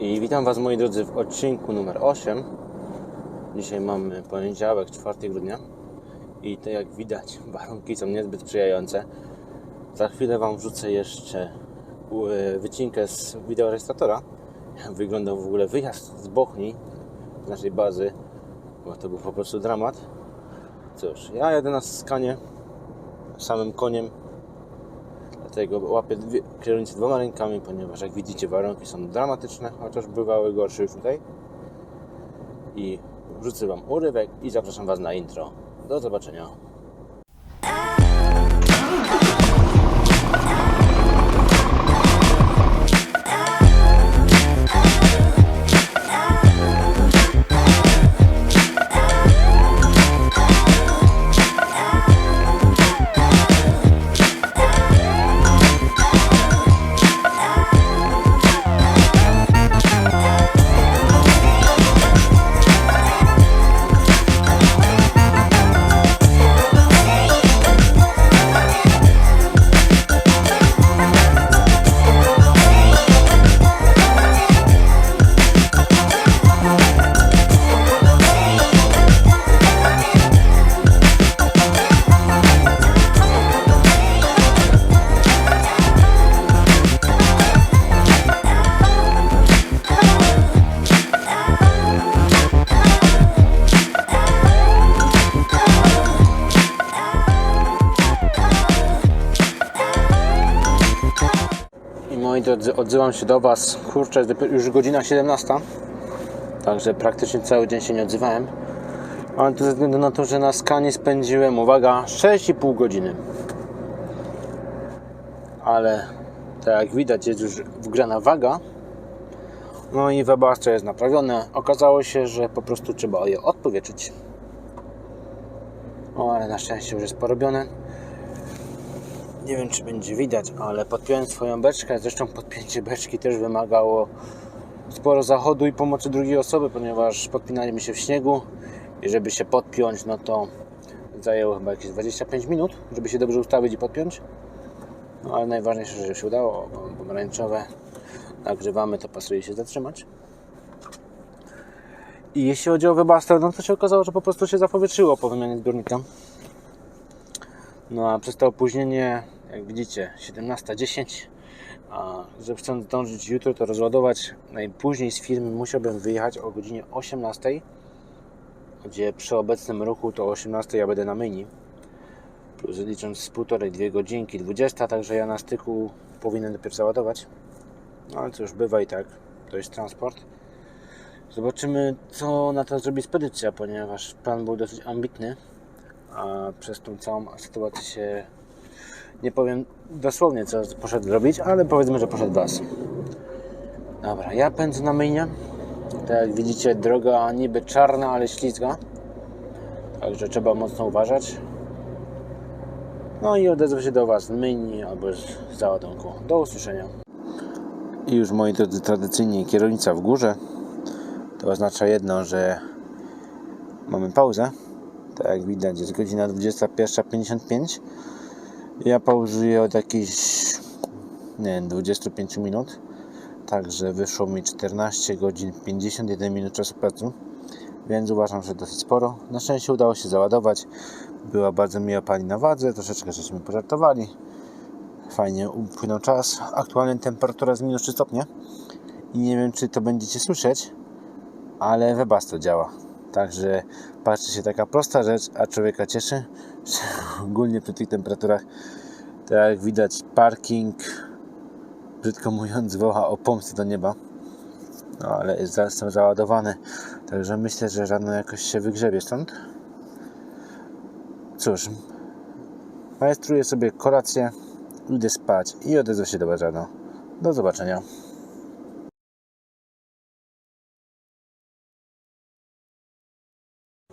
I witam Was moi drodzy w odcinku numer 8. Dzisiaj mamy poniedziałek, 4 grudnia. I to jak widać, warunki są niezbyt sprzyjające. Za chwilę Wam wrzucę jeszcze e, wycinkę z wideorejestratora. Jak wyglądał w ogóle wyjazd z Bochni, z naszej bazy, bo to był po prostu dramat. Cóż, ja jadę na skanie samym koniem, dlatego łapię dwie, kierownicę dwoma rękami, ponieważ jak widzicie warunki są dramatyczne, chociaż bywały gorsze już tutaj. I wrzucę Wam urywek i zapraszam Was na intro. Do zobaczenia. Odzywam się do Was. Kurczę, już godzina 17. Także praktycznie cały dzień się nie odzywałem. Ale to ze względu na to, że na skanie spędziłem, uwaga, 6,5 godziny. Ale tak jak widać, jest już wgrana waga. No i webastrze jest naprawione. Okazało się, że po prostu trzeba je odpowietrzyć. O, ale na szczęście już jest porobione. Nie wiem, czy będzie widać, ale podpiąłem swoją beczkę. Zresztą podpięcie beczki też wymagało sporo zachodu i pomocy drugiej osoby, ponieważ podpinali mi się w śniegu i żeby się podpiąć, no to zajęło chyba jakieś 25 minut, żeby się dobrze ustawić i podpiąć. No ale najważniejsze, że się udało. Pomarańczowe nagrywamy, to pasuje się zatrzymać. I jeśli chodzi o Webaster, no to się okazało, że po prostu się zapowietrzyło po wymianie zbiornika. No a przez to opóźnienie, jak widzicie, 17.10, a że chcąc zdążyć jutro to rozładować, najpóźniej z firmy musiałbym wyjechać o godzinie 18.00, gdzie przy obecnym ruchu to o 18.00 ja będę na myni. Plus licząc z półtorej, dwie godzinki, 20, także ja na styku powinien dopiero załadować. No ale cóż, bywa i tak, to jest transport. Zobaczymy, co na to zrobi spedycja, ponieważ plan był dosyć ambitny a przez tą całą sytuację się nie powiem dosłownie co poszedł robić, ale powiedzmy, że poszedł bas. Dobra, ja pędzę na myjnie. Tak jak widzicie, droga niby czarna, ale ślizga. Także trzeba mocno uważać. No i odezwę się do Was z myjni albo z załadunku. Do usłyszenia. I już moi drodzy, tradycyjnie kierownica w górze. To oznacza jedno, że mamy pauzę tak jak widać jest godzina 21.55 ja pauzuję od jakichś nie wiem, 25 minut. Także wyszło mi 14 godzin 51 minut czasu pracy więc uważam, że dosyć sporo. Na szczęście udało się załadować. Była bardzo miła pani na wadze troszeczkę żeśmy pożartowali. Fajnie upłynął czas. Aktualnie temperatura jest minus 3 stopnie. I nie wiem czy to będziecie słyszeć ale Webasto działa. Także patrzy się taka prosta rzecz, a człowieka cieszy, szczególnie przy tych temperaturach. Tak jak widać, parking, brzydko mówiąc, woła o pomsty do nieba. No ale jest jestem załadowany, także myślę, że rano jakoś się wygrzebie stąd. Cóż, majstruję sobie kolację, idę spać i odezwę się do Was rano. Do zobaczenia.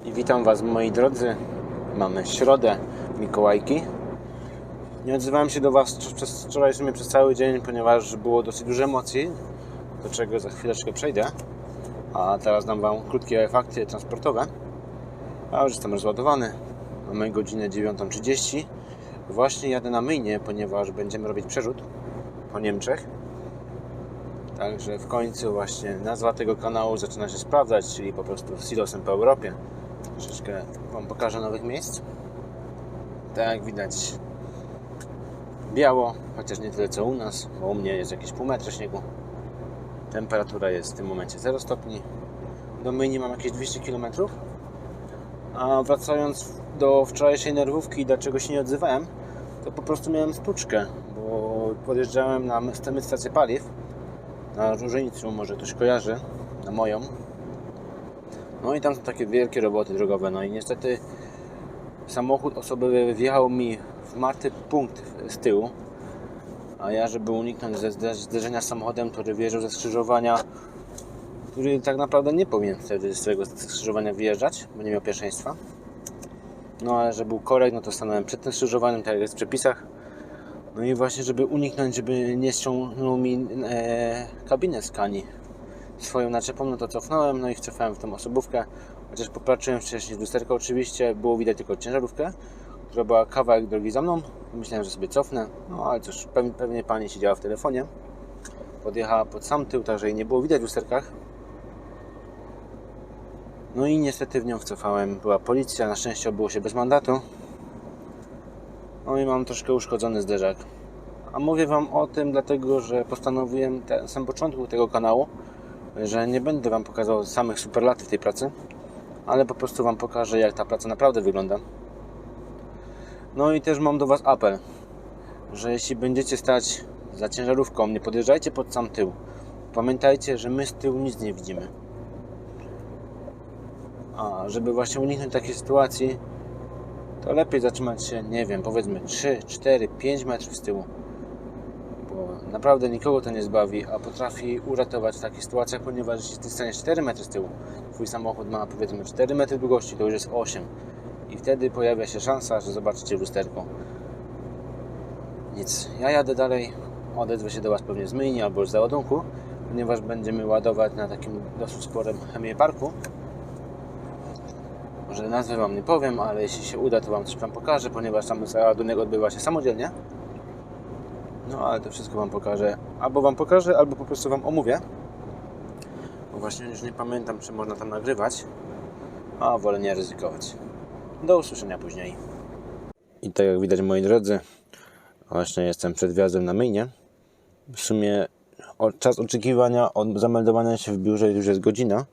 Witam Was moi drodzy. Mamy środę Mikołajki. Nie odzywałem się do Was przez wczoraj w sumie przez cały dzień, ponieważ było dosyć dużo emocji, do czego za chwileczkę przejdę. A teraz dam Wam krótkie fakty transportowe. Ja już jestem rozładowany. Mamy godzinę 9.30. Właśnie jadę na myjnie, ponieważ będziemy robić przerzut po Niemczech. Także w końcu właśnie nazwa tego kanału zaczyna się sprawdzać, czyli po prostu Silosem po Europie. Troszeczkę Wam pokażę nowych miejsc. Tak jak widać biało, chociaż nie tyle co u nas, bo u mnie jest jakieś pół metra śniegu. Temperatura jest w tym momencie 0 stopni. Do myjni mam jakieś 200 km. A wracając do wczorajszej nerwówki, dlaczego się nie odzywałem, to po prostu miałem stuczkę, bo podjeżdżałem na stemy stację paliw na Różenicą, może ktoś kojarzy, na moją. No i tam są takie wielkie roboty drogowe, no i niestety samochód osobowy wjechał mi w martwy punkt z tyłu, a ja, żeby uniknąć ze zde- zderzenia z samochodem, który wjeżdżał ze skrzyżowania, który tak naprawdę nie powinien wtedy z tego skrzyżowania wyjeżdżać, bo nie miał pierwszeństwa. No ale że był korek, no to stanąłem przed tym skrzyżowaniem, tak jak jest w przepisach. No i właśnie, żeby uniknąć, żeby nie ściągnął mi e, kabinę z kani swoją naczepą, no to cofnąłem, no i wcofałem w tą osobówkę. Chociaż popatrzyłem wcześniej w lusterko oczywiście, było widać tylko ciężarówkę, która była kawałek drogi za mną. Myślałem, że sobie cofnę, no ale cóż, pewnie, pani siedziała w telefonie. Podjechała pod sam tył, także jej nie było widać w lusterkach. No i niestety w nią wcofałem. Była policja, na szczęście obyło się bez mandatu. No i mam troszkę uszkodzony zderzak. A mówię Wam o tym dlatego, że postanowiłem na samym początku tego kanału, że nie będę Wam pokazał samych superlatów tej pracy, ale po prostu Wam pokażę, jak ta praca naprawdę wygląda. No i też mam do Was apel, że jeśli będziecie stać za ciężarówką, nie podjeżdżajcie pod sam tył. Pamiętajcie, że my z tyłu nic nie widzimy. A żeby właśnie uniknąć takiej sytuacji, to lepiej zatrzymać się, nie wiem, powiedzmy 3, 4, 5 metrów z tyłu. Bo naprawdę nikogo to nie zbawi, a potrafi uratować w takich sytuacjach, ponieważ jeśli ty staniesz 4 metry z tyłu, twój samochód ma powiedzmy 4 metry długości, to już jest 8. I wtedy pojawia się szansa, że zobaczycie w lusterku. Nic, ja jadę dalej, odezwę się do Was pewnie z myjni albo z załadunku, ponieważ będziemy ładować na takim dosyć sporym chemię parku. Może nazwę Wam nie powiem, ale jeśli się uda, to Wam coś Wam pokażę, ponieważ sam załadunek odbywa się samodzielnie. No ale to wszystko Wam pokażę. Albo Wam pokażę, albo po prostu Wam omówię. Bo właśnie już nie pamiętam, czy można tam nagrywać. A wolę nie ryzykować. Do usłyszenia później. I tak jak widać, moi drodzy, właśnie jestem przed wjazdem na myjnie. W sumie czas oczekiwania od zameldowania się w biurze już jest godzina.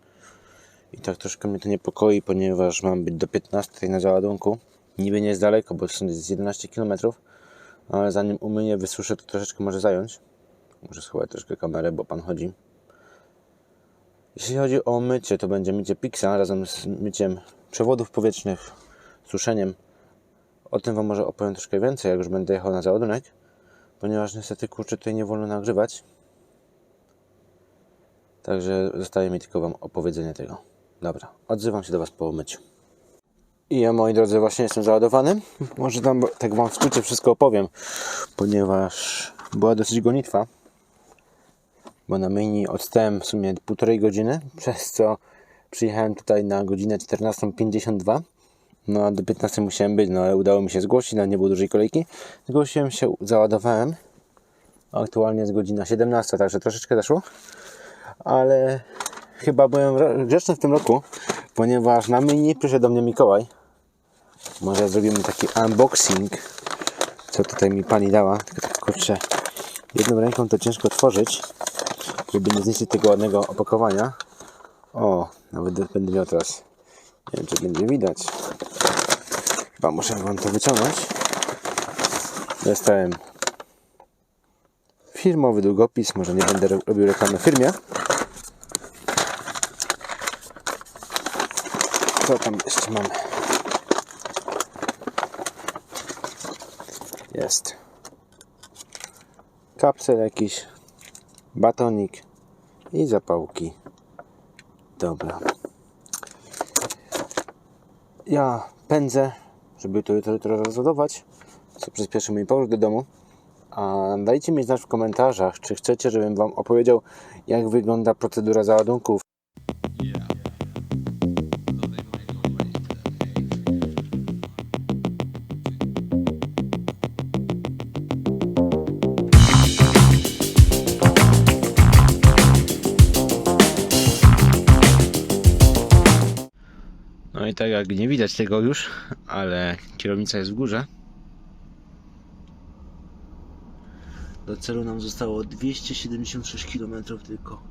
I tak troszkę mnie to niepokoi, ponieważ mam być do 15 na załadunku. Niby nie jest daleko, bo to jest 11 km, ale zanim umyję, wysuszę, to troszeczkę może zająć. Muszę schować troszkę kamerę, bo pan chodzi. Jeśli chodzi o mycie, to będzie mycie Pixa razem z myciem przewodów powietrznych, suszeniem. O tym Wam może opowiem troszkę więcej, jak już będę jechał na załadunek, ponieważ niestety kurczę tutaj nie wolno nagrywać. Także zostaje mi tylko Wam opowiedzenie tego. Dobra, odzywam się do Was po umyciu. I ja, moi drodzy, właśnie jestem załadowany. Może tam tak Wam w skrócie wszystko opowiem, ponieważ była dosyć gonitwa. Bo na myjni odstałem w sumie półtorej godziny, przez co przyjechałem tutaj na godzinę 14.52. No a do 15 musiałem być, no ale udało mi się zgłosić, no nie było dużej kolejki. Zgłosiłem się, załadowałem. Aktualnie jest godzina 17, także troszeczkę zeszło. Ale chyba byłem grzeczny w tym roku, ponieważ na myjni przyszedł do mnie Mikołaj. Może zrobimy taki unboxing, co tutaj mi pani dała. Tylko tak kurczę, jedną ręką to ciężko otworzyć, żeby nie zniszczyć tego ładnego opakowania. O, nawet będę miał teraz, nie wiem czy będzie widać. Chyba muszę wam to wyciągnąć. Dostałem firmowy długopis, może nie będę ro- robił reklamy firmie. Co tam jeszcze mamy? Jest. Kapsel jakiś, batonik i zapałki. Dobra. Ja pędzę, żeby to jutro, jutro rozładować, co przyspieszy mój powrót do domu. A dajcie mi znać w komentarzach, czy chcecie, żebym Wam opowiedział, jak wygląda procedura załadunków Tak nie widać tego już, ale kierownica jest w górze. Do celu nam zostało 276 km tylko.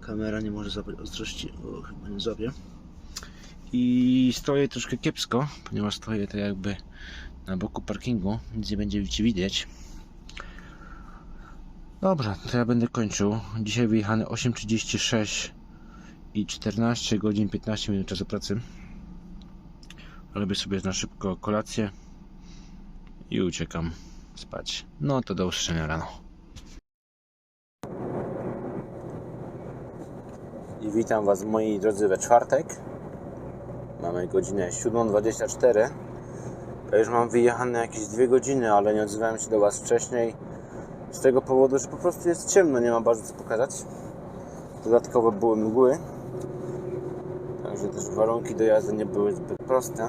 Kamera nie może złapać ostrości, chyba nie złapie. I stoję troszkę kiepsko, ponieważ stoję tak jakby na boku parkingu, nic nie będzie widać. Dobra, to ja będę kończył. Dzisiaj wyjechany 8.36 i 14 godzin 15 minut czasu pracy. Robię sobie na szybko kolację i uciekam spać. No to do usłyszenia rano. I witam Was moi drodzy we czwartek. Mamy godzinę 7.24. Ja już mam wyjechane jakieś dwie godziny, ale nie odzywałem się do Was wcześniej. Z tego powodu, że po prostu jest ciemno, nie ma bardzo co pokazać. Dodatkowo były mgły. Także też warunki do jazdy nie były zbyt proste.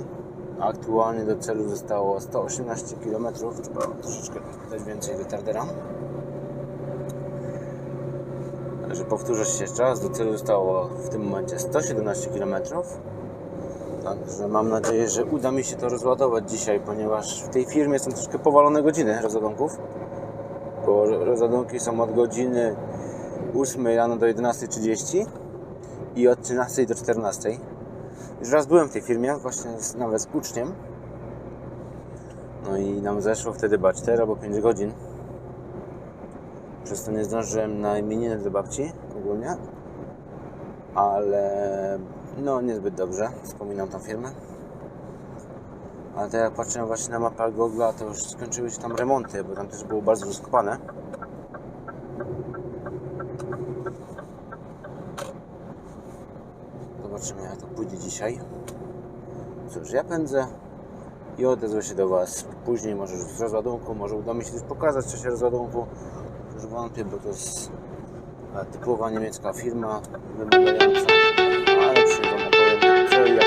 Aktualnie do celu zostało 118 km. Trzeba troszeczkę dać więcej do Tardera. Także powtórzę się jeszcze raz. Do celu zostało w tym momencie 117 km. Także mam nadzieję, że uda mi się to rozładować dzisiaj, ponieważ w tej firmie są troszkę powalone godziny rozładunków. Bo rozładunki są od godziny 8 rano do 11.30 i od 13 do 14. Już raz byłem w tej firmie, właśnie nawet z uczniem. No i nam zeszło wtedy chyba 4 albo 5 godzin. Przez to nie zdążyłem na imieniny do babci ogólnie. Ale no niezbyt dobrze wspominam tą firmę. Ale tak jak patrzyłem właśnie na mapę Google, to już skończyły się tam remonty, bo tam też było bardzo rozkopane. Zobaczymy jak to pójdzie dzisiaj. Cóż, ja pędzę i odezwę się do Was później, może z rozładunku, może uda mi się coś pokazać w czasie rozładunku. Już wątpię, bo to jest typowa niemiecka firma, wymagająca, ale przyjdę Wam opowiem co i jak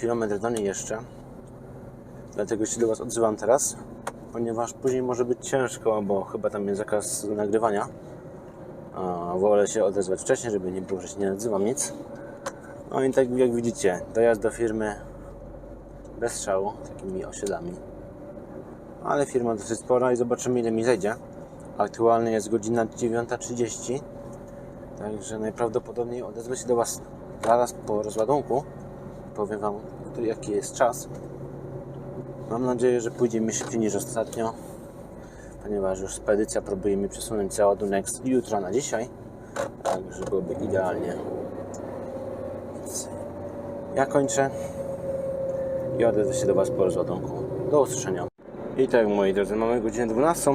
kilometr do niej jeszcze. Dlatego się do Was odzywam teraz, ponieważ później może być ciężko, bo chyba tam jest zakaz nagrywania. A wolę się odezwać wcześniej, żeby nie było, że się nie odzywam nic. No i tak jak widzicie, dojazd do firmy bez strzału, takimi osiedlami. Ale firma dosyć spora i zobaczymy ile mi zejdzie. Aktualnie jest godzina 9.30, także najprawdopodobniej odezwę się do Was zaraz po rozładunku. Powiem Wam, jaki jest czas. Mam nadzieję, że pójdzie mi szybciej niż ostatnio, ponieważ już spedycja próbuje mi przesunąć załadunek z jutra na dzisiaj, także byłoby idealnie. Więc ja kończę i odezwę się do Was po rozładunku. Do usłyszenia. I tak, moi drodzy, mamy godzinę 12.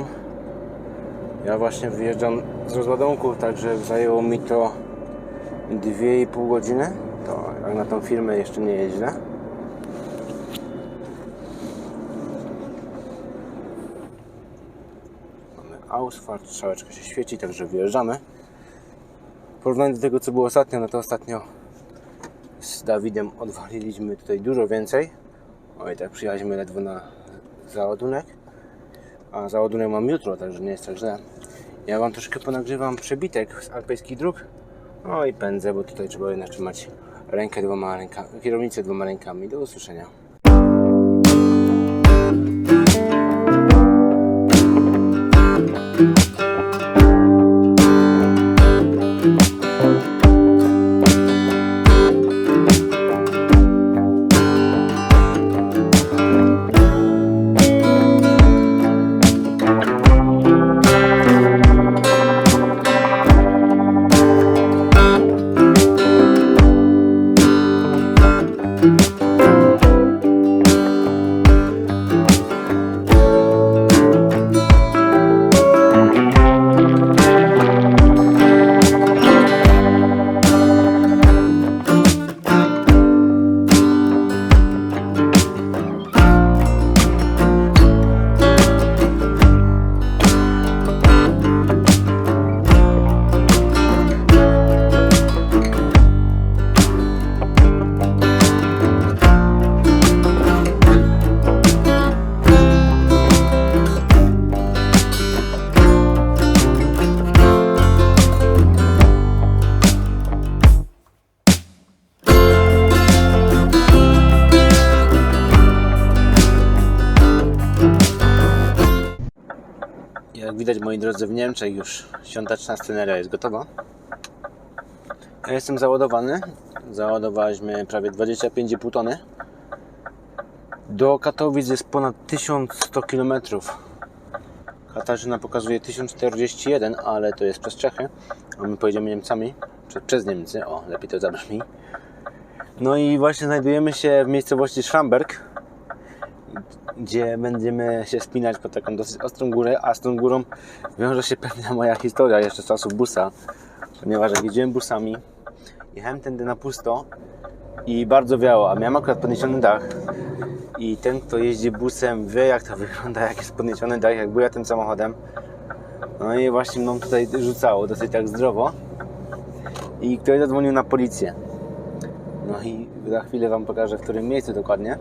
Ja właśnie wyjeżdżam z rozładunku, także zajęło mi to 2,5 godziny. Na tą firmę jeszcze nie źle. Mamy asfalt, strzałeczka się świeci, także wyjeżdżamy. W porównaniu do tego co było ostatnio, no to ostatnio z Dawidem odwaliliśmy tutaj dużo więcej. Oj, tak przyjechaliśmy ledwo na załadunek. A załadunek mam jutro, także nie jest tak źle. Ja Wam troszkę ponagrywam przebitek z alpejskich dróg. No i pędzę, bo tutaj trzeba jednak trzymać rękę dwoma rękami, kierownicę dwoma rękami. Do usłyszenia. Moi drodzy, w Niemczech już świąteczna sceneria jest gotowa. Ja jestem załadowany. Załadowaliśmy prawie 25,5 tony. Do Katowic jest ponad 1100 km. Katarzyna pokazuje 1041, ale to jest przez Czechy. A my pojedziemy Niemcami. Prze- Przez Niemcy. O, lepiej to zabrzmi. No i właśnie znajdujemy się w miejscowości Schramberg gdzie będziemy się spinać po taką dosyć ostrą górę, a z tą górą wiąże się pewna moja historia jeszcze z czasów busa, ponieważ jak jeździłem busami, jechałem tędy na pusto i bardzo wiało, a miałem akurat podniesiony dach i ten, kto jeździ busem wie jak to wygląda, jak jest podniesiony dach, jak buja tym samochodem. No i właśnie mną tutaj rzucało dosyć tak zdrowo i ktoś zadzwonił na policję. No i za chwilę Wam pokażę, w którym miejscu dokładnie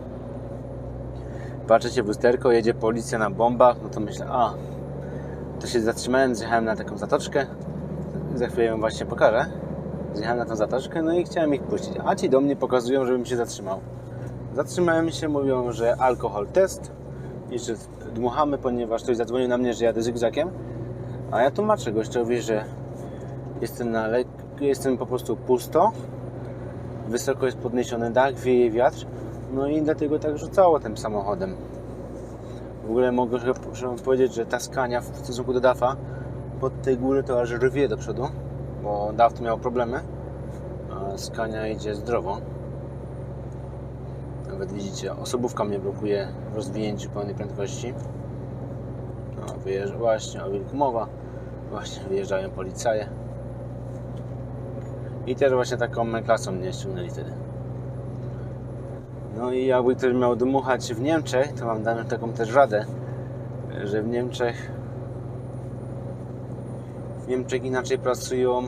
patrzycie w lusterko, jedzie policja na bombach, no to myślę, a, to się zatrzymałem, zjechałem na taką zatoczkę, za chwilę ją właśnie pokażę, zjechałem na tą zatoczkę, no i chciałem ich puścić, a ci do mnie pokazują, żebym się zatrzymał. Zatrzymałem się, mówią, że alkohol test i że dmuchamy, ponieważ ktoś zadzwonił na mnie, że jadę zygzakiem, a ja tłumaczę gościowi, że jestem na lek... jestem po prostu pusto, wysoko jest podniesiony dach, wieje wiatr, no i dlatego tak rzucało tym samochodem. W ogóle mogę że powiedzieć, że ta skania w stosunku do DAFa pod tej góry to aż rwie do przodu, bo DAF to miał problemy, a skania idzie zdrowo. Nawet widzicie, osobówka mnie blokuje w rozwinięciu pełnej prędkości. No, wyjeżdża właśnie, o wilku mowa. Właśnie wyjeżdżają policaje. I też właśnie taką klasą mnie ściągnęli wtedy. No i jakby ktoś miał dmuchać w Niemczech, to mam daną taką też radę, że w Niemczech w Niemczech inaczej pracują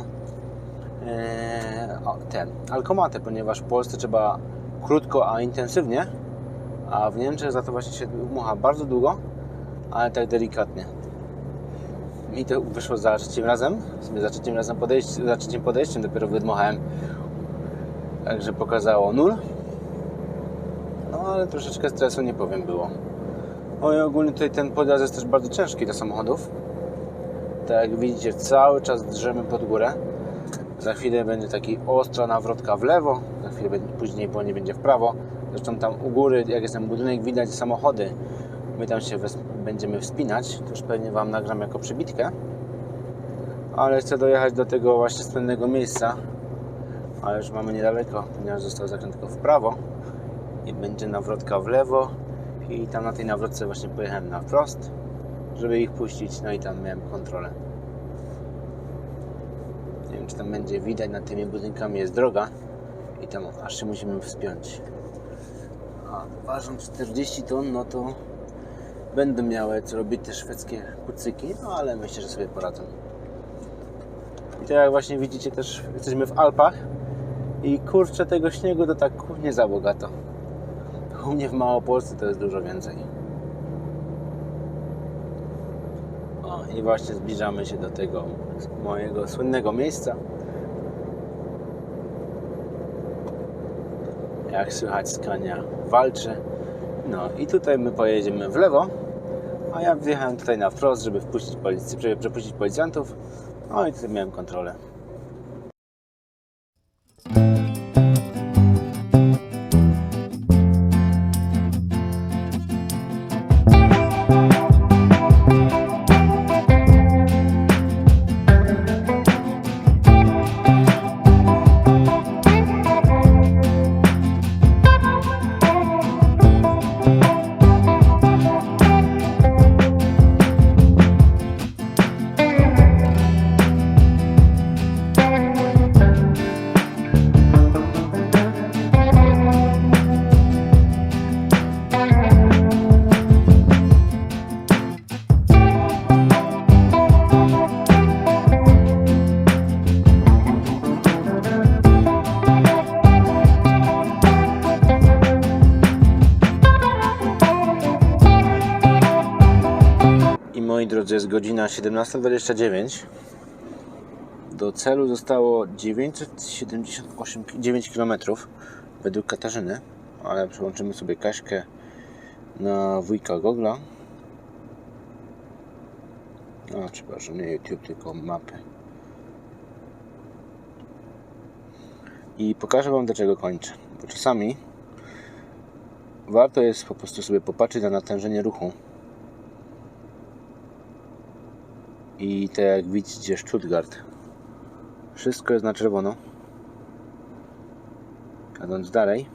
e, o, te alkomaty, ponieważ w Polsce trzeba krótko, a intensywnie, a w Niemczech za to właśnie się dmucha bardzo długo, ale tak delikatnie. Mi to wyszło za trzecim razem, w sumie za trzecim razem podejść, za trzecim podejściem dopiero wydmuchałem, także pokazało nul. No ale troszeczkę stresu nie powiem było. No i ogólnie tutaj ten podjazd jest też bardzo ciężki do samochodów. Tak jak widzicie, cały czas drzemy pod górę. Za chwilę będzie taki ostra nawrotka w lewo, za chwilę będzie, później po niej będzie w prawo. Zresztą tam u góry, jak jest ten budynek, widać samochody. My tam się będziemy wspinać. To już pewnie Wam nagram jako przybitkę. Ale chcę dojechać do tego właśnie słynnego miejsca. Ale już mamy niedaleko, ponieważ został zakręt tylko w prawo i będzie nawrotka w lewo i tam na tej nawrotce właśnie pojechałem na wprost, żeby ich puścić, no i tam miałem kontrolę. Nie wiem, czy tam będzie widać, nad tymi budynkami jest droga i tam aż się musimy wspiąć. A ważą 40 ton, no to będą miały co robić te szwedzkie kucyki, no ale myślę, że sobie poradzą. I tak jak właśnie widzicie też jesteśmy w Alpach i kurczę tego śniegu to tak nie za bogato. U mnie w Małopolsce to jest dużo więcej. O, i właśnie zbliżamy się do tego mojego słynnego miejsca. Jak słychać Skania walczy. No i tutaj my pojedziemy w lewo, a ja wjechałem tutaj na wprost, żeby wpuścić policję, żeby przepuścić policjantów. No i tutaj miałem kontrolę. Drodzy, jest godzina 17.29. Do celu zostało 978 9 km według Katarzyny, ale przełączymy sobie Kaśkę na wujka Gogla. A, przepraszam, nie YouTube, tylko mapy. I pokażę Wam, dlaczego kończę. Bo czasami warto jest po prostu sobie popatrzeć na natężenie ruchu. I tak jak widzicie, Stuttgart. Wszystko jest na czerwono. Jadąc dalej,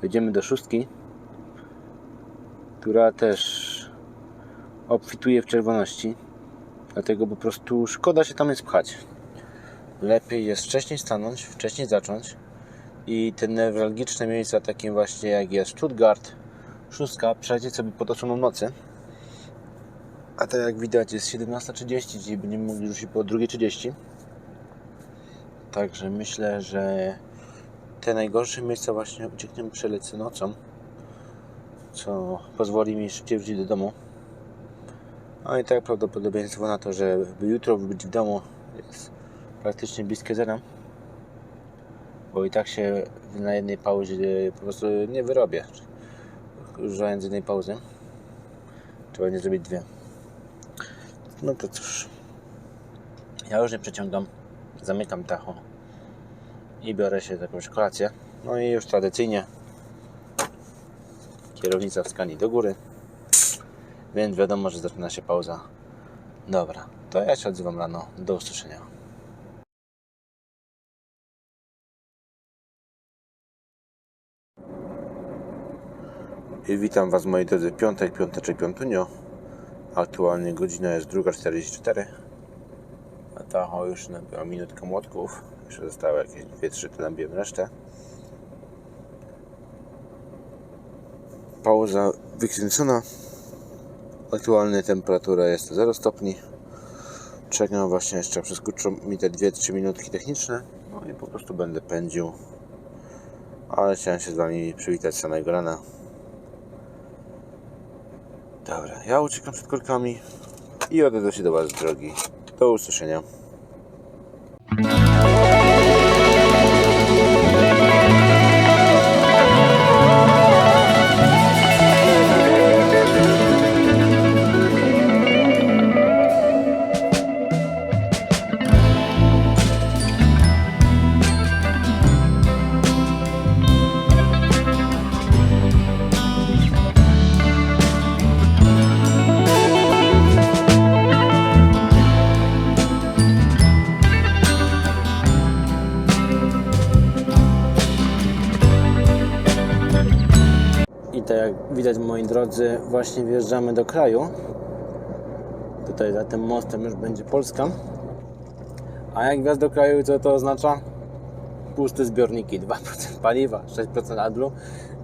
dojdziemy do szóstki, która też obfituje w czerwoności. Dlatego po prostu szkoda się tam jest pchać. Lepiej jest wcześniej stanąć, wcześniej zacząć. I te newralgiczne miejsca, takie właśnie jak jest Stuttgart, szóstka, przejdzie sobie pod osłoną nocy. A tak jak widać jest 17.30, czyli będziemy mogli ruszyć po 2.30. Także myślę, że te najgorsze miejsca właśnie uciekniemy przelecę nocą. Co pozwoli mi szybciej wrócić do domu. No i tak prawdopodobieństwo na to, żeby jutro być w domu jest praktycznie bliskie zera. Bo i tak się na jednej pauzie po prostu nie wyrobię. Używając jednej pauzy. Trzeba będzie zrobić dwie. No to cóż. Ja już nie przeciągam. Zamykam tacho. I biorę się jakąś kolację. No i już tradycyjnie kierownica w do góry. Więc wiadomo, że zaczyna się pauza. Dobra, to ja się odzywam rano. Do usłyszenia. I witam Was moi drodzy piątek, piąteczek, piątunio. Aktualnie godzina jest 2.44. A Tacho już nabiła minutkę młotków. Jeszcze zostały jakieś 2-3, to nabijemy resztę. Pauza wykręcona. Aktualnie temperatura jest 0 stopni. Czekam właśnie jeszcze, przeskuczą mi te 2-3 minutki techniczne. No i po prostu będę pędził. Ale chciałem się z Wami przywitać samego rana. Dobra, ja uciekam przed korkami i odezwę się do Was drogi. Do usłyszenia. Widać moi drodzy, właśnie wjeżdżamy do kraju. Tutaj za tym mostem już będzie Polska. A jak wjazd do kraju, co to oznacza? Puste zbiorniki, 2% paliwa, 6% adlu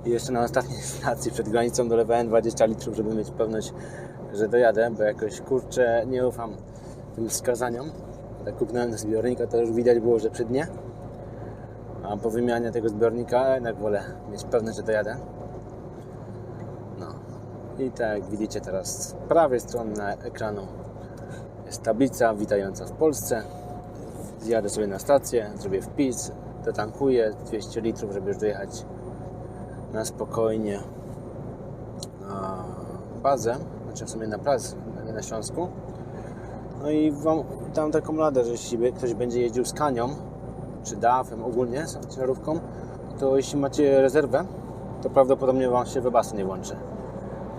i jeszcze na ostatniej stacji przed granicą dolewałem 20 litrów, żeby mieć pewność, że dojadę, bo jakoś kurczę nie ufam tym wskazaniom. Jak kupnąłem zbiornika, to już widać było, że przy dnie. A po wymianie tego zbiornika jednak wolę mieć pewność, że dojadę. I tak jak widzicie teraz z prawej strony ekranu jest tablica witająca w Polsce. Zjadę sobie na stację, zrobię wpis, dotankuję 200 litrów, żeby już dojechać na spokojnie na bazę, znaczy w sumie na plac na Śląsku. No i wam dam taką radę, że jeśli ktoś będzie jeździł z Kanią, czy DAF-em ogólnie, z ciężarówką, to jeśli macie rezerwę, to prawdopodobnie Wam się webasto nie włączy.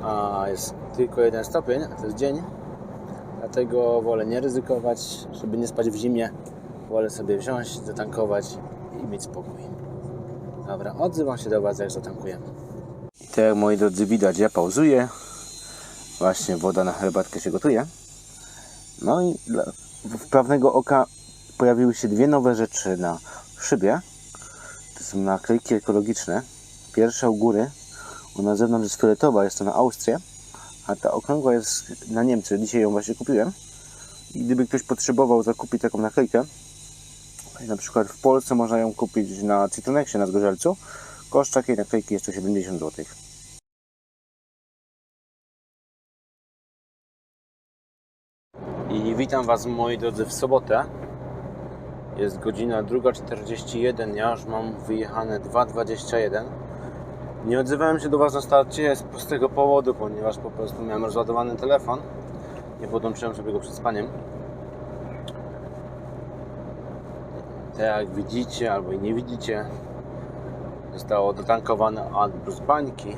A jest tylko jeden stopień, a to jest dzień, dlatego wolę nie ryzykować, żeby nie spać w zimie. Wolę sobie wziąć, zatankować i mieć spokój. Dobra, odzywam się do Was, jak zatankujemy. I tak moi drodzy widać, ja pauzuję. Właśnie woda na herbatkę się gotuje. No i dla wprawnego oka pojawiły się dwie nowe rzeczy na szybie. To są naklejki ekologiczne. Pierwsza u góry, ona na zewnątrz jest fioletowa, jest to na Austrię, a ta okrągła jest na Niemcy. Dzisiaj ją właśnie kupiłem. I gdyby ktoś potrzebował zakupić taką naklejkę, na przykład w Polsce można ją kupić na Citonexie na Zgorzelcu, koszt takiej naklejki jest to 70 zł. I witam Was moi drodzy w sobotę. Jest godzina 2.41, ja już mam wyjechane 2.21. Nie odzywałem się do Was na starcie z prostego powodu, ponieważ po prostu miałem rozładowany telefon. Nie podłączyłem sobie go przed spaniem. Tak jak widzicie albo i nie widzicie, zostało dotankowane AdBlue z bańki.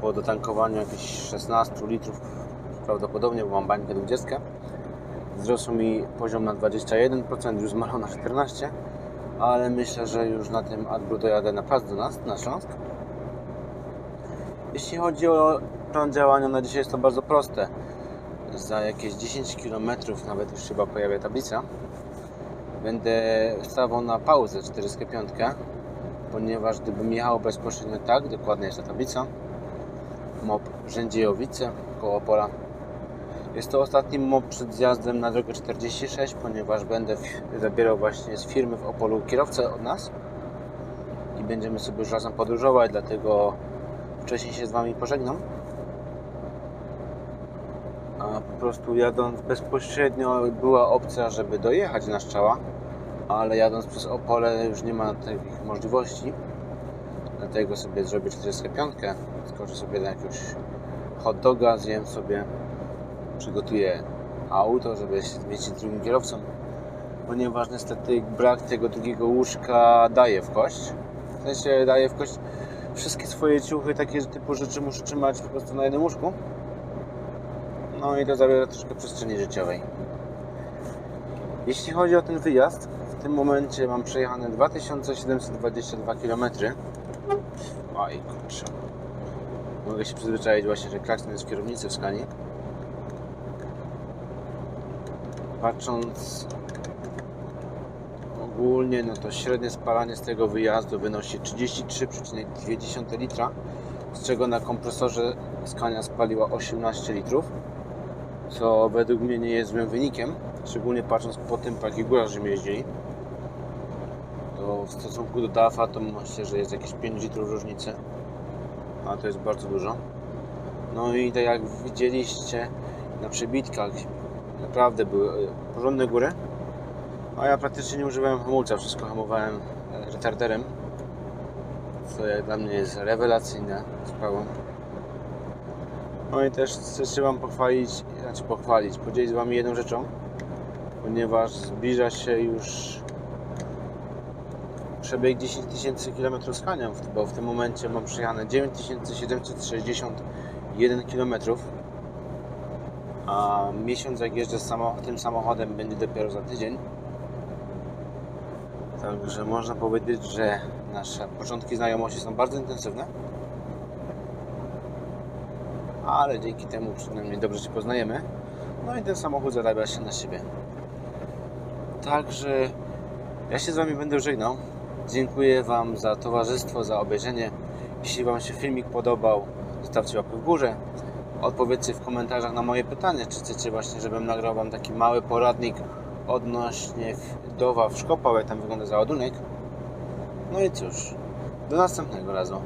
Po dotankowaniu jakichś 16 litrów prawdopodobnie, bo mam bańkę 20. Wzrosł mi poziom na 21%, już zmalał na 14%, ale myślę, że już na tym AdBlue dojadę na plac do nas, na Śląsk. Jeśli chodzi o plan działania na dzisiaj jest to bardzo proste. Za jakieś 10 km nawet już chyba pojawia tablica. Będę stawał na pauzę 45, ponieważ gdybym jechał bezpośrednio tak, dokładnie jest ta tablica, MOP Rzędziejowice koło pola. Jest to ostatni MOP przed zjazdem na drogę 46, ponieważ będę zabierał właśnie z firmy w Opolu kierowcę od nas i będziemy sobie już razem podróżować, dlatego wcześniej się z Wami pożegnam. A po prostu jadąc bezpośrednio była opcja, żeby dojechać na Szczała, ale jadąc przez Opole już nie ma takich możliwości. Dlatego sobie zrobię 45, skoczę sobie na jakiegoś hot doga, zjem sobie, przygotuję auto, żeby się zmieścić z drugim kierowcą, ponieważ niestety brak tego drugiego łóżka daje w kość. W sensie daje w kość wszystkie swoje ciuchy, takie typu rzeczy muszę trzymać po prostu na jednym łóżku. No i to zabiera troszkę przestrzeni życiowej. Jeśli chodzi o ten wyjazd, w tym momencie mam przejechane 2722 km. Oj, kurczę. Mogę się przyzwyczaić właśnie, że klakson jest w kierownicy w skali. Patrząc ogólnie, no to średnie spalanie z tego wyjazdu wynosi 33,2 litra, z czego na kompresorze Scania spaliła 18 litrów, co według mnie nie jest złym wynikiem, szczególnie patrząc po tym, po jakich górach jeździli. To w stosunku do DAF-a to myślę, że jest jakieś 5 litrów różnicy, a to jest bardzo dużo. No i tak jak widzieliście na przebitkach, naprawdę były e, porządne góry, a ja praktycznie nie używałem hamulca, wszystko hamowałem e, retarderem, co dla mnie jest rewelacyjne sprawą. No i też chcę Wam pochwalić, znaczy pochwalić, podzielić z Wami jedną rzeczą, ponieważ zbliża się już przebieg 10 tysięcy km z Hanią, bo w tym momencie mam przejechane 9761 km, a miesiąc jak jeżdżę tym samochodem będzie dopiero za tydzień. Także można powiedzieć, że nasze początki znajomości są bardzo intensywne. Ale dzięki temu przynajmniej dobrze się poznajemy. No i ten samochód zarabia się na siebie. Także ja się z Wami będę żegnał. Dziękuję Wam za towarzystwo, za obejrzenie. Jeśli Wam się filmik podobał, zostawcie łapkę w górze. Odpowiedzcie w komentarzach na moje pytanie, czy chcecie właśnie, żebym nagrał Wam taki mały poradnik odnośnie Dowa w jak tam wygląda załadunek. No i cóż, do następnego razu.